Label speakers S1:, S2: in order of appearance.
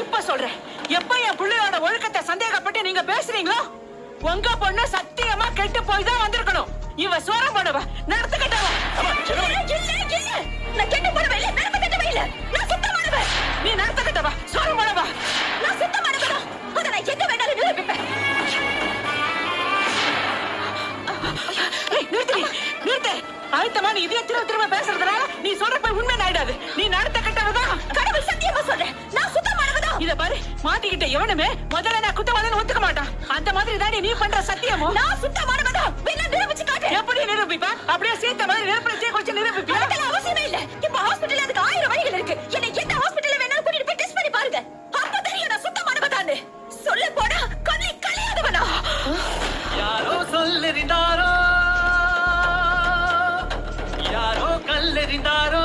S1: இப்ப சொல்றேன். எப்ப என் பிள்ளையோட ஒழுக்கத்தை சந்தேகப்பட்டு நீங்க பேசுறீங்களோ உங்க பொண்ணு சத்தியமா கெட்டு போய் தான் வந்திருக்கணும். இவ சோர போடுவ. நடத்து கட்டவ
S2: இல்ல இல்ல நான் கெட்டு போடுவ இல்ல. நடத்து கட்டவ இல்ல. நான் சுத்தமானவ
S1: நீ நடத்து கட்டவ சோர போடுவ.
S2: நான் சுத்தமானவ அத நான் எங்க வேணாலும் நிரூபிப்பேன்.
S1: நிறுத்து நிறுத்து. ஆயத்தமா நீ இதே திரும்ப திரும்ப பேசுறதுனால நீ சொல்ற போய் உண்மை இத பாரு மாட்டிக்கிட்ட எவனுமே முதல்ல நான் குத்தவாதன் ஒத்துக்க மாட்டான். அந்த மாதிரி தானே நீ பண்ற சத்தியமோ?
S2: நான் சுத்தமானவனா வேணா நிரூபிச்சு காட்டு.
S1: எப்படி நிரூபிப்பா? அப்படியே சேர்த்த மாதிரி நிரூபணத்தை கொஞ்சம் நிரூபிப்பா
S2: அவசியமே இல்ல. இப்ப ஹாஸ்பிடல்ல அதுக்கு ஆயிரம் வழிகள் இருக்கு. என்னை எந்த ஹாஸ்பிடல்ல வேணாலும் கூட்டிட்டு போய் டெஸ்ட் பண்ணி பாருங்க. அப்ப தெரியும் நான் சுத்தமானவதான்னு சொல்ல போனா கண்ணை கலையாதவனா
S3: யாரோ சொல்லறிந்தாரோ? யாரோ கல்லறிந்தாரோ?